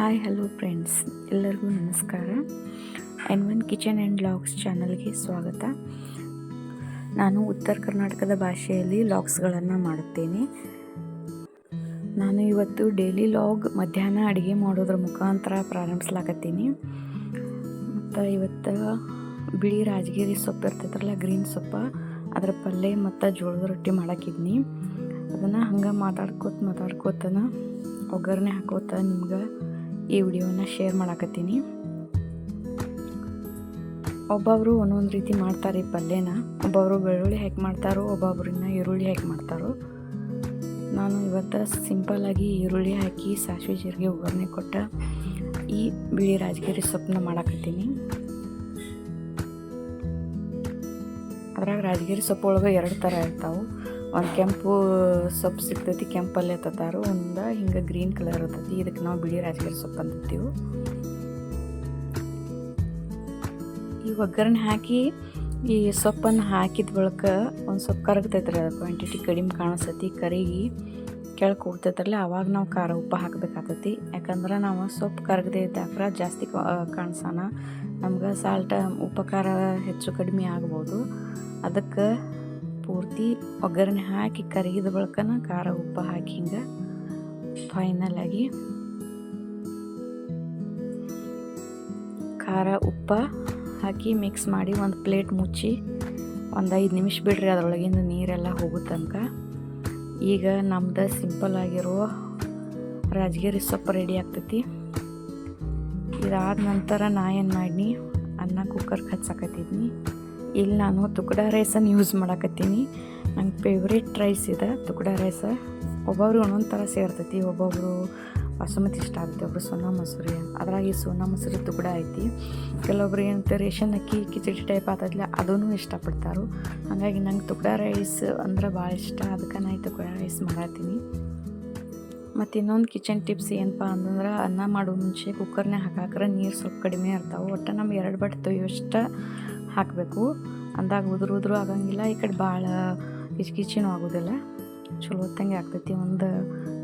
Hi hello friends ಎಲ್ಲರಿಗೂ ನಮಸ್ಕಾರ. N one kitchen and logs ಚಾನಲ್ಗೆ ಸ್ವಾಗತ. ನಾನು ಉತ್ತರ ಕರ್ನಾಟಕದ ಭಾಷೆಯಲ್ಲಿ ಲಾಗ್ಸ್ಗಳನ್ನು ಮಾಡುತ್ತೇನೆ. ನಾನು ಇವತ್ತು ಡೈಲಿ ಲಾಗ್ ಮಧ್ಯಾಹ್ನ ಅಡುಗೆ ಮಾಡೋದ್ರ ಮುಖಾಂತರ ಪ್ರಾರಂಭಿಸ್ಲಾಕತ್ತೀನಿ. ಮತ್ತು ಇವತ್ತು ಬಿಳಿ ರಾಜಗಿರಿ ಸೊಪ್ಪು ಇರ್ತೈತ್ರಲ್ಲ ಗ್ರೀನ್ ಸೊಪ್ಪು, ಅದರ ಪಲ್ಯ ಮತ್ತು ಜೋಳದ ರೊಟ್ಟಿ ಮಾಡಾಕಿದ್ನಿ. ಅದನ್ನು ಹಂಗೆ ಮಾತಾಡ್ಕೋತ ಮಾತಾಡ್ಕೋತನ, ಒಗ್ಗರಣೆ ಹಾಕೋತ ನಿಮ್ಗೆ ಈ ವಿಡಿಯೋನ ಶೇರ್ ಮಾಡಾಕತ್ತೀನಿ. ಒಬ್ಬೊಬ್ಬರು ಒಂದೊಂದು ರೀತಿ ಮಾಡ್ತಾರೆ ಈ ಪಲ್ಯನ. ಒಬ್ಬೊಬ್ಬರು ಬೆಳ್ಳುಳ್ಳಿ ಹೇಗೆ ಮಾಡ್ತಾರೋ, ಒಬ್ಬೊಬ್ರನ್ನ ಈರುಳ್ಳಿ ಹೇಗೆ ಮಾಡ್ತಾರೋ. ನಾನು ಇವತ್ತು ಸಿಂಪಲ್ಲಾಗಿ ಈರುಳ್ಳಿ ಹಾಕಿ ಸಾಸಿವೆ ಜೀರಿಗೆ ಒಗ್ಗರಣೆ ಕೊಟ್ಟ ಈ ಬಿಳಿ ರಾಜಗಿರಿ ಸೊಪ್ಪನ್ನ ಮಾಡಾಕತ್ತೀನಿ. ಅದ್ರಾಗ ರಾಜಗಿರಿ ಸೊಪ್ಪು ಒಳಗೆ ಎರಡು ಥರ ಇರ್ತಾವೆ. ಒಂದು ಕೆಂಪು ಸೊಪ್ಪು ಸಿಗ್ತೈತಿ, ಕೆಂಪಲ್ಲಿ ತತ್ತಾರು ಒಂದು ಹಿಂಗೆ ಗ್ರೀನ್ ಕಲರ್ ಇರ್ತೈತಿ. ಇದಕ್ಕೆ ನಾವು ಬಿಳಿ ರಾಜಗಿರಿ ಸೊಪ್ಪು ಅಂತಿರ್ತೀವಿ. ಈ ಒಗ್ಗರಣೆ ಹಾಕಿ, ಈ ಸೊಪ್ಪನ್ನು ಹಾಕಿದ ಬಳಿಕ ಒಂದು ಸೊಪ್ಪು ಕರಗ್ತೈತ್ರಿ ಅದು ಕ್ವಾಂಟಿಟಿ ಕಡಿಮೆ ಕಾಣಿಸ್ತೈತಿ ಕರಿಗಿ ಕೆಳಗೆ ಹೋಗ್ತೈತ್ರಲ್ಲ ಅವಾಗ ನಾವು ಖಾರ ಉಪ್ಪು ಹಾಕಬೇಕಾಗ್ತೈತಿ. ಯಾಕಂದ್ರೆ ನಾವು ಸೊಪ್ಪು ಕರಗದೆ ಇದ್ದಾಗ ಜಾಸ್ತಿ ಕಾಣಿಸೋಣ ನಮ್ಗೆ ಸಾಲ್ಟ ಉಪ್ಪು ಖಾರ ಹೆಚ್ಚು ಕಡಿಮೆ ಆಗ್ಬೋದು. ಅದಕ್ಕೆ ಪೂರ್ತಿ ಒಗ್ಗರಣೆ ಹಾಕಿ ಕರಗಿದ ಬಳಿಕನ ಖಾರ ಉಪ್ಪು ಹಾಕಿ ಹಿಂಗೆ ಆಗಿ ಖಾರ ಉಪ್ಪು ಹಾಕಿ ಮಿಕ್ಸ್ ಮಾಡಿ ಒಂದು ಪ್ಲೇಟ್ ಮುಚ್ಚಿ ಒಂದು ಐದು ನಿಮಿಷ ಬಿಡ್ರಿ ಅದರೊಳಗಿಂದ ನೀರೆಲ್ಲ ಹೋಗೋ ತನಕ. ಈಗ ನಮ್ದು ಸಿಂಪಲ್ ಆಗಿರೋ ರಾಜಗಿರಿ ಸೊಪ್ಪು ರೆಡಿ ಆಗ್ತೈತಿ. ಇದಾದ ನಂತರ ನಾ ಏನು ಮಾಡಿ ಅನ್ನ ಕುಕ್ಕರ್ಗೆ ಹಚ್ಚಾಕತ್ತಿದ್ನಿ ಇಲ್ಲಿ ನಾನು ತುಕಡ ರೈಸನ್ನು ಯೂಸ್ ಮಾಡಕತ್ತೀನಿ. ನಂಗೆ ಫೇವ್ರೇಟ್ ರೈಸ್ ಇದೆ, ತುಕಡ ರೈಸ. ಒಬ್ಬೊಬ್ರು ಒಂದೊಂದು ಥರ ಸೇರ್ತೈತಿ. ಒಬ್ಬೊಬ್ಬರು ಬಾಸುಮತಿ ಇಷ್ಟ ಆಗುತ್ತೆ ಒಬ್ಬರು ಸೋನಾ ಮಸೂರಿ. ಅದ್ರಾಗ ಈ ಸೋನಾ ಮಸೂರಿ ತುಕಡ ಐತಿ. ಕೆಲವೊಬ್ರು ಏನಂತ ರೇಷನ್ ಅಕ್ಕಿ, ಕಿಚಡಿ ಟೈಪ್ ಆಗ್ತದಲ್ಲ ಅದೂ ಇಷ್ಟಪಡ್ತಾರೆ. ಹಾಗಾಗಿ ನಂಗೆ ತುಕಡ ರೈಸ್ ಅಂದ್ರೆ ಭಾಳ ಇಷ್ಟ. ಅದಕ್ಕೆ ನಾ ಈ ತುಕಡ ರೈಸ್ ಮಾಡತ್ತೀನಿ ಮತ್ತು ಇನ್ನೊಂದು ಕಿಚನ್ ಟಿಪ್ಸ್ ಏನಪ್ಪ ಅಂತಂದ್ರೆ ಅನ್ನ ಮಾಡೋ ಮುಂಚೆ ಕುಕ್ಕರ್ನಾಗ ಹಾಕಾಕ್ರೆ ನೀರು ಸ್ವಲ್ಪ ಕಡಿಮೆ ಇರ್ತಾವೆ. ಒಟ್ಟು ನಮ್ಗೆ ಎರಡು ಬಟ್ ತೊಯ್ಯೋಷ್ಟು ಹಾಕಬೇಕು. ಅಂದಾಗ ಉದುರು ಉದುರು ಆಗಂಗಿಲ್ಲ. ಈ ಕಡೆ ಭಾಳ ಕಿಚ್ಕಿಚಿನೂ ಆಗೋದಿಲ್ಲ. ಚಲೋ ಹೊತ್ತಂಗೆ ಆಗ್ತೈತಿ. ಒಂದು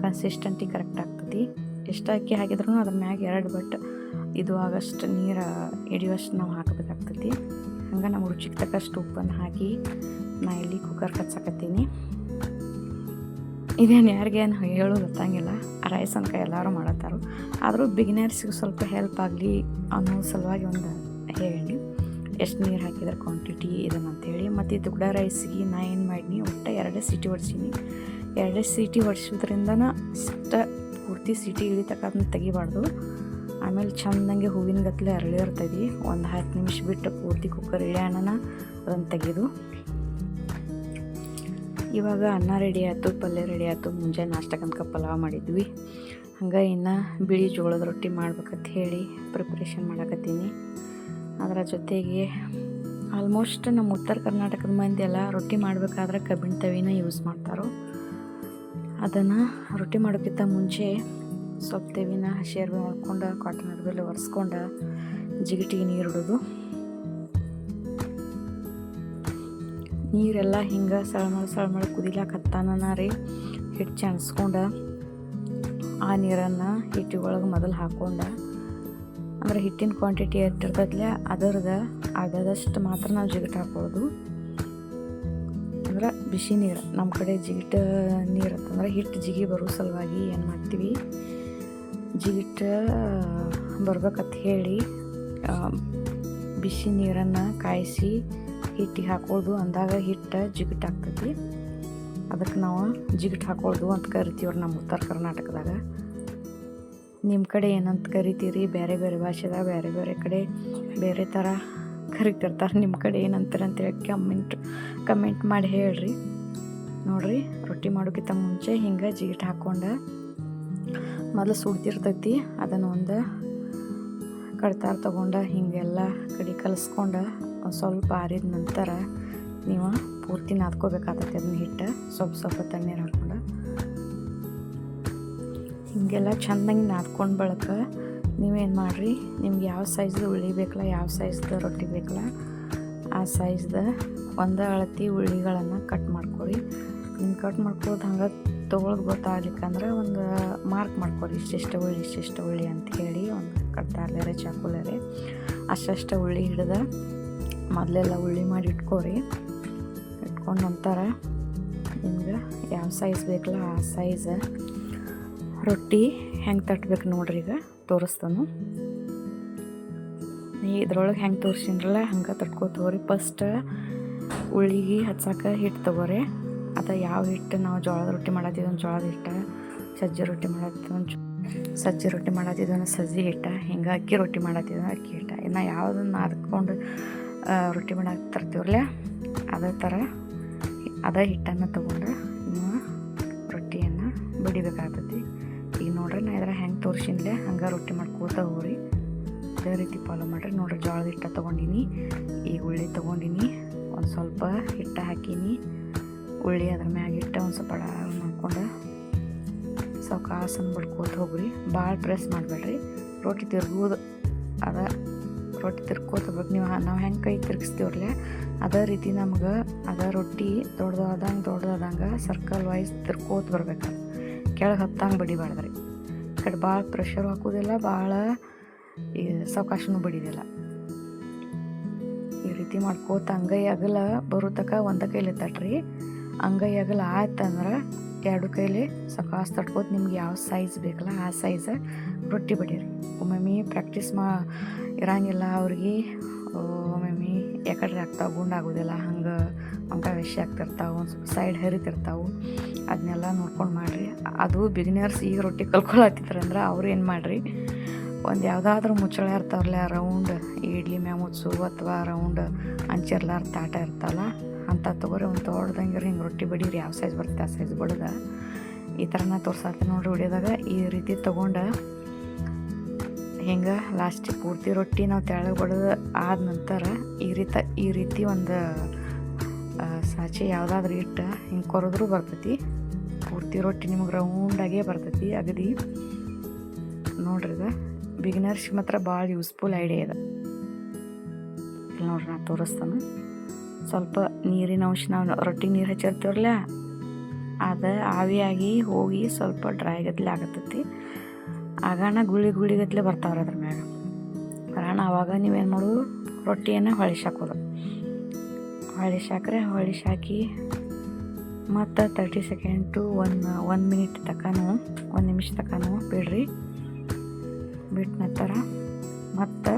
ಕನ್ಸಿಸ್ಟೆಂಟಿ ಕರೆಕ್ಟ್ ಆಗ್ತೈತಿ. ಎಷ್ಟು ಅಕ್ಕಿ ಹಾಕಿದ್ರೂ ಅದ್ರ ಮ್ಯಾಗ ಎರಡು ಬಟ್ ಇದು ಆಗಷ್ಟು ನೀರು ಹಿಡಿಯುವಷ್ಟು ನಾವು ಹಾಕಬೇಕಾಗ್ತೈತಿ. ಹಂಗೆ ನಾವು ರುಚಿಗೆ ತಕ್ಕಷ್ಟು ಉಪ್ಪನ್ನು ಹಾಕಿ ನಾ ಇಲ್ಲಿ ಕುಕ್ಕರ್ ಕಚ್ಚಾಕತ್ತೀನಿ ಇದೇನು ಯಾರಿಗೇನು ಹೇಳೋ ಗೊತ್ತಂಗಿಲ್ಲ. ರೈಸ್ ಅನ್ಕ ಎಲ್ಲರೂ ಮಾಡತ್ತಾರು. ಆದರೂ ಬಿಗಿನರ್ಸಿಗೆ ಸ್ವಲ್ಪ ಹೆಲ್ಪ್ ಆಗಲಿ ಅನ್ನೋ ಸಲುವಾಗಿ ಒಂದು ಹೇಳಿ. ಎಷ್ಟು ನೀರು ಹಾಕಿದ್ರೆ ಕ್ವಾಂಟಿಟಿ ಇದನ್ನು ಅಂತೇಳಿ. ಮತ್ತು ಇದು ಗುಡ ರೈಸಿಗೆ ನಾ ಏನು ಮಾಡಿನಿ, ಒಟ್ಟು ಎರಡೇ ಸೀಟಿ ಹೊಡ್ಸೀನಿ. ಎರಡೇ ಸಿಟಿ ಹೊಡ್ಸೋದ್ರಿಂದನ ಇಷ್ಟ ಪೂರ್ತಿ ಸೀಟಿ ಇಳಿತಕ್ಕ ಅದನ್ನ ತೆಗಿಬಾರ್ದು. ಆಮೇಲೆ ಚಂದಂಗೆ ಹೂವಿನ ಗತ್ತಲೆ ಅರಳಿ ಇರ್ತೈತಿ ಒಂದು ಹತ್ತು ನಿಮಿಷ ಬಿಟ್ಟು ಪೂರ್ತಿ ಕುಕ್ಕರ್ ಇಳ್ಯಾಣನ ಅದನ್ನು ತೆಗೆದು. ಇವಾಗ ಅನ್ನ ರೆಡಿ ಆಯಿತು, ಪಲ್ಯ ರೆಡಿ ಆಯಿತು. ಮುಂಜಾನೆ ನಾಷ್ಟಕ್ಕಂತ ಪಲಾವ್ ಮಾಡಿದ್ವಿ. ಹಂಗೆ ಇನ್ನು ಬಿಳಿ ಜೋಳದ ರೊಟ್ಟಿ ಮಾಡ್ಬೇಕಂತ ಹೇಳಿ ಪ್ರಿಪ್ರೇಷನ್ ಮಾಡಕತ್ತೀನಿ. ಅದರ ಜೊತೆಗೆ ಆಲ್ಮೋಸ್ಟ್ ನಮ್ಮ ಉತ್ತರ ಕರ್ನಾಟಕದ ಮಂದಿ ಎಲ್ಲ ರೊಟ್ಟಿ ಮಾಡಬೇಕಾದ್ರೆ ಕಬ್ಬಿಣ ತವಿನ ಯೂಸ್ ಮಾಡ್ತಾರೋ. ಅದನ್ನು ರೊಟ್ಟಿ ಮಾಡೋಕ್ಕಿಂತ ಮುಂಚೆ ಸ್ವಲ್ಪ ತವಿನ, ಹಸಿ ಅರ್ಬಿ ಮಾಡ್ಕೊಂಡು ಕಾಟನ್ ಅರ್ಬಿಯಲ್ಲಿ ಒರೆಸ್ಕೊಂಡು ಜಿಗಿಟಿಗೆ ನೀರು ಇಡೋದು. ನೀರೆಲ್ಲ ಹಿಂಗೆ ಸಳಮಳ ಸಳಮಳ ಕುದಿಲಾಕತ್ತಾನ ರೀ ಹಿಟ್ಟು ಚಣಿಸ್ಕೊಂಡು ಆ ನೀರನ್ನು ಹಿಟ್ಟಿಗೊಳಗೆ ಮೊದಲು ಹಾಕ್ಕೊಂಡು ಅಂದ್ರೆ ಹಿಟ್ಟಿನ ಕ್ವಾಂಟಿಟಿ ಎಷ್ಟಿರ್ತೈತಲ್ಲ ಅದರದ್ದು ಅರ್ಧದಷ್ಟು ಮಾತ್ರ ನಾವು ಜಿಗಿಟ್ ಹಾಕ್ಬೋದು. ಅಂದ್ರೆ ಬಿಸಿ ನೀರು ನಮ್ಮ ಕಡೆ ಜಿಗಿಟ್ ನೀರು ಅಂತಂದ್ರೆ ಹಿಟ್ಟು ಜಿಗಿ ಬರೋ ಸಲುವಾಗಿ ಏನು ಮಾಡ್ತೀವಿ? ಜಿಗಿಟ್ ಬರ್ಬೇಕಂತ ಹೇಳಿ ಬಿಸಿ ನೀರನ್ನು ಕಾಯಿಸಿ ಹಿಟ್ಟಿಗೆ ಹಾಕೋದು ಅಂದಾಗ ಹಿಟ್ಟು ಜಿಗಿಟ್ ಆಗ್ತೈತಿ. ಅದಕ್ಕೆ ನಾವು ಜಿಗಿಟ್ ಹಾಕೋದು ಅಂತ ಕರಿತೀವ್ರಿ ನಮ್ಮ ಉತ್ತರ ಕರ್ನಾಟಕದಾಗ. ನಿಮ್ಮ ಕಡೆ ಏನಂತ ಕರಿತೀರಿ? ಬೇರೆ ಬೇರೆ ಭಾಷೆದಾಗ ಬೇರೆ ಬೇರೆ ಕಡೆ ಬೇರೆ ಥರ ಕರಿತಿರ್ತಾರೆ. ನಿಮ್ಮ ಕಡೆ ಏನಂತಾರೆ ಅಂತೇಳಿ ಕಮೆಂಟ್ ಕಮೆಂಟ್ ಮಾಡಿ ಹೇಳ್ರಿ. ನೋಡಿರಿ, ರೊಟ್ಟಿ ಮಾಡೋಕ್ಕಿಂತ ಮುಂಚೆ ಹಿಂಗೆ ಜೀಟ್ ಹಾಕ್ಕೊಂಡು ಮೊದಲು ಸುಡ್ತಿರ್ತೈತಿ. ಅದನ್ನು ಒಂದು ಕಡ್ತಾರ ತೊಗೊಂಡು ಹಿಂಗೆಲ್ಲ ಕಡೆ ಕಲಿಸ್ಕೊಂಡು ಸ್ವಲ್ಪ ಆರಿದ ನಂತರ ನೀವು ಪೂರ್ತಿ ನಾದ್ಕೋಬೇಕಾಗ್ತೈತಿ. ಅದನ್ನ ಹಿಟ್ಟು ಸ್ವಲ್ಪ ಸ್ವಲ್ಪ ತಣ್ಣೀರು ಹಿಂಗೆಲ್ಲ ಚೆಂದಂಗೆ ನಾದ್ಕೊಂಡು ಬಳಕ ನೀವೇನು ಮಾಡಿರಿ? ನಿಮ್ಗೆ ಯಾವ ಸೈಜ್ದು ಉಳ್ಳಿ ಬೇಕಲ್ಲ, ಯಾವ ಸೈಜ್ದು ರೊಟ್ಟಿ ಬೇಕಲ್ಲ, ಆ ಸೈಜ್ದು ಒಂದು ಅಳತಿ ಉಳ್ಳಿಗಳನ್ನು ಕಟ್ ಮಾಡ್ಕೊರಿ. ನಿಮ್ಗೆ ಕಟ್ ಮಾಡ್ಕೊಳ್ಳೋದು ಹಂಗೆ ತೊಗೊಳೋದು ಗೊತ್ತಾಗ್ಲಿಕ್ಕಂದ್ರೆ ಒಂದು ಮಾರ್ಕ್ ಮಾಡ್ಕೊರಿ. ಇಷ್ಟಿಷ್ಟು ಉಳ್ಳಿ ಇಷ್ಟಿಷ್ಟು ಉಳ್ಳಿ ಅಂತ ಹೇಳಿ ಒಂದು ಕಡ್ತಾರ್ಲೆರೆ ಚಾಕುಲರೆ ಅಷ್ಟಷ್ಟು ಉಳ್ಳಿ ಹಿಡ್ದು ಮೊದಲೆಲ್ಲ ಉಳ್ಳಿ ಮಾಡಿ ಇಟ್ಕೋರಿ. ಇಟ್ಕೊಂಡು ನಂತರ ನಿಮ್ಗೆ ಯಾವ ಸೈಜ್ ಬೇಕಲ್ಲ ಆ ಸೈಜ್ ರೊಟ್ಟಿ ಹೆಂಗೆ ತಟ್ಬೇಕು ನೋಡ್ರಿ ಈಗ, ತೋರಿಸ್ತಾನು. ಇದ್ರೊಳಗೆ ಹೆಂಗೆ ತೋರಿಸಿದ್ರಲ್ಲ ಹಂಗೆ ತಟ್ಕೋತವ್ರಿ ಫಸ್ಟ್ ಉಳ್ಳಿಗೆ ಹಚ್ಚಾಕ ಹಿಟ್ಟು ತಗೋರಿ. ಅದು ಯಾವ ಹಿಟ್ಟು ನಾವು ಜೋಳದ ರೊಟ್ಟಿ ಮಾಡತ್ತಿದ್ವಿ ಒಂದು ಜೋಳದ ಹಿಟ್ಟು, ಸಜ್ಜೆ ರೊಟ್ಟಿ ಮಾಡತ್ತಿದ್ವಿ ಒಂದು ಸಜ್ಜೆ ರೊಟ್ಟಿ ಮಾಡತ್ತಿದ್ವಿ ಒಂದು ಸಜ್ಜಿ ಹಿಟ್ಟು, ಹಿಂಗೆ ಅಕ್ಕಿ ರೊಟ್ಟಿ ಮಾಡತ್ತಿದ್ದ ಅಕ್ಕಿ ಹಿಟ್ಟು. ಇನ್ನು ಯಾವುದನ್ನು ನಾದ್ಕೊಂಡು ರೊಟ್ಟಿ ಮಾಡಕ್ಕೆ ತರ್ತೀವ್ರಲ್ಲ ಅದೇ ಥರ ಅದೇ ಹಿಟ್ಟನ್ನು ತೊಗೊಂಡು ನೀವು ರೊಟ್ಟಿಯನ್ನು ಬಡಿಬೇಕಾಗ್ತೈತಿ. ನೋಡ್ರಿ ನಾ ಇದ್ರ ಹೆಂಗೆ ತೋರಿಸಿನ್ಲೆ ಹಂಗೆ ರೊಟ್ಟಿ ಮಾಡ್ಕೋತ ಹೋಗ್ರಿ. ಅದೇ ರೀತಿ ಫಾಲೋ ಮಾಡಿರಿ. ನೋಡ್ರಿ, ಜೋಳದ ಹಿಟ್ಟು ತೊಗೊಂಡಿನಿ, ಈಗ ಉಳ್ಳಿ ತೊಗೊಂಡಿನಿ, ಒಂದು ಸ್ವಲ್ಪ ಹಿಟ್ಟು ಹಾಕೀನಿ. ಉಳ್ಳಿ ಅದ್ರ ಮ್ಯಾಗ ಹಿಟ್ಟ ಒಂದು ಸ್ವಲ್ಪ ಮಾಡ್ಕೊಂಡು ಸಾವ್ಕಾಸನ್ ಬಿಡ್ಕೋತ ಹೋಗ್ರಿ. ಭಾಳ ಪ್ರೆಸ್ ಮಾಡಬೇಡ್ರಿ. ರೊಟ್ಟಿ ತಿರ್ಗೋದು, ಅದ ರೊಟ್ಟಿ ತಿರ್ಕೋತ ಬೇಕು. ನೀವು ನಾವು ಹೆಂಗೆ ಕೈ ತಿರ್ಗಿಸ್ತೀವ್ರಲ್ಲ ಅದೇ ರೀತಿ ನಮ್ಗೆ ಅದ ರೊಟ್ಟಿ ದೊಡ್ಡದಾದಂಗೆ ದೊಡ್ಡದಾದಂಗೆ ಸರ್ಕಲ್ ವೈಸ್ ತಿರ್ಕೋತ ಬರ್ಬೇಕು. ಕೆಳಗೆ ಹತ್ತಂಗೆ ಬಡಿಬಾರ್ದ್ರಿ. ಕಡೆ ಭಾಳ ಪ್ರೆಷರ್ ಹಾಕೋದಿಲ್ಲ, ಭಾಳ ಈ ಸಾವಕಾಶನೂ ಬಡಿದಿಲ್ಲ. ಈ ರೀತಿ ಮಾಡ್ಕೋತ ಅಂಗೈ ಅಗಲ ಬರೋ ತಕ ಒಂದ ಕೈಲಿ ತಟ್ರಿ ಅಂಗೈ ಅಗಲ ಆಯ್ತಂದ್ರೆ ಎರಡು ಕೈಲಿ ಸಕಾಸ್ ತಟ್ಕೋತ ನಿಮ್ಗೆ ಯಾವ ಸೈಜ್ ಬೇಕಲ್ಲ ಆ ಸೈಜ್ ರೊಟ್ಟಿ ಬಡೀರಿ. ಒಮ್ಮೊಮ್ಮೆ ಪ್ರಾಕ್ಟೀಸ್ ಮಾ ಇರಂಗಿಲ್ಲ ಅವ್ರಿಗೆ ಒಮ್ಮೊಮ್ಮೆ ಯಾಕಡ್ರೆ ಆಗ್ತಾವೆ, ಗುಂಡಾಗೋದಿಲ್ಲ, ಹಂಗೆ ಅಂಕ ವಿಷಯ ಆಗ್ತಿರ್ತಾವೆ, ಒಂದು ಸ್ವಲ್ಪ ಸೈಡ್ ಹರಿತಿರ್ತಾವೆ. ಅದನ್ನೆಲ್ಲ ನೋಡ್ಕೊಂಡು ಮಾಡಿರಿ. ಅದು ಬಿಗಿನರ್ಸ್ ಈಗ ರೊಟ್ಟಿ ಕಲ್ಕೊಳತ್ತಿದ್ರಂದ್ರೆ ಅವ್ರು ಏನು ಮಾಡಿರಿ? ಒಂದು ಯಾವುದಾದ್ರೂ ಮುಚ್ಚಳ ಇರ್ತಾವಲ್ಲ ರೌಂಡ್ ಇಡ್ಲಿ ಮ್ಯಾಗ ಮುಚ್ಚು ಅಥವಾ ರೌಂಡ್ ಅಂಚಿರ್ಲಾರ ತಾಟ ಇರ್ತಾವಲ್ಲ, ಅಂತ ತೊಗೊರಿ. ಒಂದು ದೊಡ್ಡದಂಗೆ ಹಿಂಗೆ ರೊಟ್ಟಿ ಬಡೀರಿ. ಯಾವ ಸೈಜ್ ಬರುತ್ತೆ, ಆ ಸೈಜ್ ಬಡ್ದ. ಈ ಥರನ ತೋರ್ಸತ್ತೆ ನೋಡ್ರಿ ಹೊಡಿಯೋದಾಗ. ಈ ರೀತಿ ತೊಗೊಂಡು ಹಿಂಗೆ ಲಾಸ್ಟಿಗೆ ಪೂರ್ತಿ ರೊಟ್ಟಿ ನಾವು ತೆಳಗೆ ಬಡದು ಆದ ನಂತರ ಈ ರೀತಿ ಈ ರೀತಿ ಒಂದು ಸಾಚಿ ಯಾವುದಾದ್ರೂ ಇಟ್ಟು ಹಿಂಗೆ ಕೊರೆದ್ರೂ ಬರ್ತೈತಿ. ಪೂರ್ತಿ ರೊಟ್ಟಿ ನಿಮಗೆ ರೌಂಡಾಗೇ ಬರ್ತೈತಿ, ಅಗದಿ. ನೋಡ್ರಿ ಇದು. ಬಿಗಿನರ್ಸ್ ಮಾತ್ರ ಭಾಳ ಯೂಸ್ಫುಲ್ ಐಡಿಯಾ ಇದೆ. ಇಲ್ಲಿ ನೋಡ್ರಿ ನಾನು ತೋರಿಸ್ತಾನೆ. ಸ್ವಲ್ಪ ನೀರಿನ ಅಂಶ, ನಾವು ರೊಟ್ಟಿ ನೀರು ಹಚ್ಚಿರ್ತೀವ್ರಲ್ಲ, ಅದು ಆವಿಯಾಗಿ ಹೋಗಿ ಸ್ವಲ್ಪ ಡ್ರೈ ಗದ್ಲೆ ಆಗತ್ತೈತಿ ಆಗಾಣ ಗುಳಿ ಗುಳಿ ಗದ್ಲೆ ಬರ್ತಾವ್ರಿ ಅದ್ರ ಮ್ಯಾಗ. ಕಾರಣ ಆವಾಗ ನೀವೇನು ಮಾಡೋದು ರೊಟ್ಟಿಯನ್ನು ಹೊಳಿಸಾಕೋದು. ಹೊಳಿಸಾಕ್ರೆ ಹೊಳಿಸಾಕಿ ಮತ್ತು thirty second to one one minute ತನಕನೂ ಒಂದು ನಿಮಿಷ ತನಕನೂ ಬಿಡ್ರಿ. ಬಿಟ್ಟ ನಂತರ ಮತ್ತು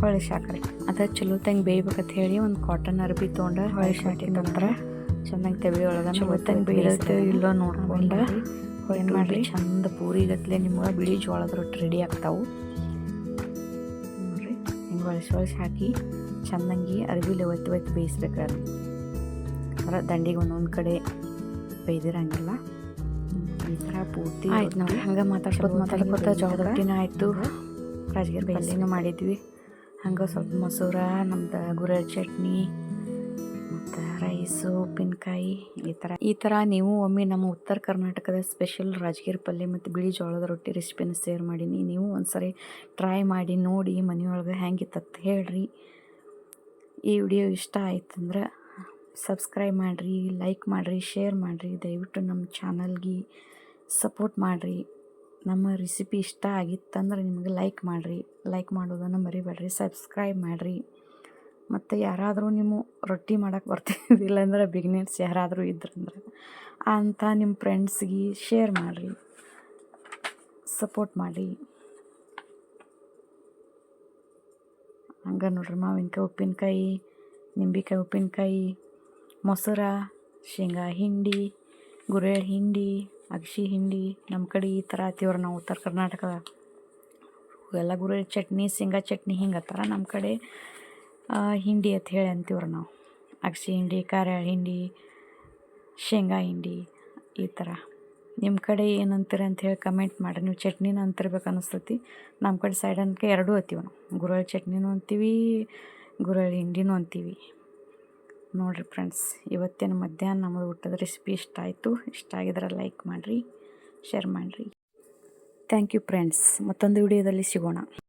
ಹೊಳೆ ಶಾಕ್ರಿ ಅದು ಚಲೋ ತಂಗೆ ಬೇಯ್ಬೇಕಂತ ಹೇಳಿ ಒಂದು ಕಾಟನ್ ಅರ್ಬಿ ತೊಗೊಂಡು ಹೊಳೆ ಶಾಕಿದ ನಂತರ ಚೆನ್ನಾಗಿ ತೆವಿ ಒಳಗೆ ಚಲೋ ತಂಗೆ ಬೇಯುತ್ತೆ ಇಲ್ಲೋ ನೋಡ್ಕೊಂಡು ಏನು ಮಾಡಿರಿ. ಚಂದ ಪೂರಿ ಗತ್ಲೆ ನಿಮ್ಗೆ ಬಿಳಿ ಜೋಳದ ರೊಟ್ಟಿ ರೆಡಿ ಆಗ್ತಾವೆ. ನೋಡಿರಿ. ಹಿಂಗೆ ಹೊಳಸಿ ಹೊಳಸಿ ಹಾಕಿ ಚೆನ್ನಾಗಿ ಅರ್ಬಿಲಿ ಒತ್ತಿ ಒತ್ತಿ ಬೇಯಿಸ್ಬೇಕು. ಅದು ಅಂದ್ರೆ ದಂಡಿಗೆ ಒಂದೊಂದು ಕಡೆ ಬೇಯ್ದಿರಂಗಿಲ್ಲ ಈ ಥರ ಪೂರ್ತಿ ಆಯ್ತು ನೋಡಿ ಹಂಗೆ ಮಾತಾಡ್ಕೊತ ಮಾತಾಡ್ಕೊತ ಜೋಳದ ರೊಟ್ಟಿನೂ ಆಯಿತು. ರಾಜಗಿರಿ ಪಲ್ಯನೂ ಮಾಡಿದ್ವಿ. ಹಂಗೆ ಸ್ವಲ್ಪ ಮೊಸರ ನಮ್ದು ಗುರಳ್ ಚಟ್ನಿ ಮತ್ತು ರೈಸು ಉಪ್ಪಿನಕಾಯಿ ಈ ಥರ ಈ ಥರ ನೀವು ಒಮ್ಮೆ ನಮ್ಮ ಉತ್ತರ ಕರ್ನಾಟಕದ ಸ್ಪೆಷಲ್ ರಾಜಗಿರಿ ಪಲ್ಯ ಮತ್ತು ಬಿಳಿ ಜೋಳದ ರೊಟ್ಟಿ ರೆಸಿಪಿನ ಶೇರ್ ಮಾಡೀನಿ. ನೀವು ಒಂದ್ಸರಿ ಟ್ರೈ ಮಾಡಿ ನೋಡಿ ಮನೆಯೊಳಗೆ ಹೆಂಗಿತ್ತತ್ತು ಹೇಳ್ರಿ. ಈ ವಿಡಿಯೋ ಇಷ್ಟ ಆಯ್ತಂದ್ರೆ ಸಬ್ಸ್ಕ್ರೈಬ್ ಮಾಡಿರಿ ಲೈಕ್ ಮಾಡಿರಿ ಶೇರ್ ಮಾಡಿರಿ. ದಯವಿಟ್ಟು ನಮ್ಮ ಚಾನಲ್ಗೆ ಸಪೋರ್ಟ್ ಮಾಡಿರಿ. ನಮ್ಮ ರೆಸಿಪಿ ಇಷ್ಟ ಆಗಿತ್ತಂದ್ರೆ ನಿಮಗೆ ಲೈಕ್ ಮಾಡಿರಿ. ಲೈಕ್ ಮಾಡೋದನ್ನು ಮರಿಬೇಡ್ರಿ ಸಬ್ಸ್ಕ್ರೈಬ್ ಮಾಡಿರಿ. ಮತ್ತು ಯಾರಾದರೂ ನಿಮ್ಮ ರೊಟ್ಟಿ ಮಾಡೋಕ್ಕೆ ಬರ್ತಿದ್ದಿಲ್ಲ ಅಂದ್ರೆ ಬಿಗಿನರ್ಸ್ ಯಾರಾದರೂ ಇದ್ರಂದ್ರೆ ಅಂತ ನಿಮ್ಮ ಫ್ರೆಂಡ್ಸ್ಗೆ ಶೇರ್ ಮಾಡಿರಿ. ಸಪೋರ್ಟ್ ಮಾಡಿ ಹಂಗೆ ನೋಡ್ರಿ ಮಾವಿನಕಾಯಿ, ಉಪ್ಪಿನಕಾಯಿ, ನಿಂಬೆಕಾಯಿ, ಉಪ್ಪಿನಕಾಯಿ. ಮೊಸರ, ಶೇಂಗಾ ಹಿಂಡಿ, ಗುರೆಳ್ಳು ಹಿಂಡಿ ಅಗ್ಸೆ ಹಿಂಡಿ, ನಮ್ಮ ಕಡೆ ಈ ಥರ ಆತೀವ್ರಿ ನಾವು ಉತ್ತರ ಕರ್ನಾಟಕದಾಗ ಎಲ್ಲ ಗುರೆಳ್ಳು ಚಟ್ನಿ, ಶೇಂಗಾ ಚಟ್ನಿ ಹಿಂಗೆ ಹತ್ತಾರ ನಮ್ಮ ಕಡೆ ಹಿಂಡಿ ಅಂತ ಹೇಳಿ ಅಂತೀವ್ರಿ ನಾವು. ಅಗ್ಸೆ ಹಿಂಡಿ ಖಾರ ಹಿಂಡಿ, ಶೇಂಗಾ ಹಿಂಡಿ ಈ ಥರ. ನಿಮ್ಮ ಕಡೆ ಏನಂತೀರ ಹೇಳಿ ಕಮೆಂಟ್ ಮಾಡಿರಿ ನೀವು ಚಟ್ನಿನ ಅಂತಿರ್ಬೇಕು ಅನಿಸ್ತೈತಿ. ನಮ್ಮ ಕಡೆ ಸೈಡ್ ಅನ್ಕ ಎರಡೂ ಅಂತೀವಿ ನಾವು. ಗುರೆಳ್ಳು ಚಟ್ನಿನೂ ಅಂತೀವಿ, ಗುರೆಳ್ಳು ಹಿಂಡಿನೂ ಅಂತೀವಿ. ನೋಡಿರಿ ಫ್ರೆಂಡ್ಸ್, ಇವತ್ತಿನ ಮಧ್ಯಾಹ್ನ ನಮ್ಮದು ಊಟದ ರೆಸಿಪಿ ಇಷ್ಟ ಆಯಿತು, ಇಷ್ಟ ಆಗಿದ್ರೆ ಲೈಕ್ ಮಾಡಿರಿ ಶೇರ್ ಮಾಡಿರಿ. ಥ್ಯಾಂಕ್ ಯು ಫ್ರೆಂಡ್ಸ್ ಮತ್ತೊಂದು ವಿಡಿಯೋದಲ್ಲಿ ಸಿಗೋಣ.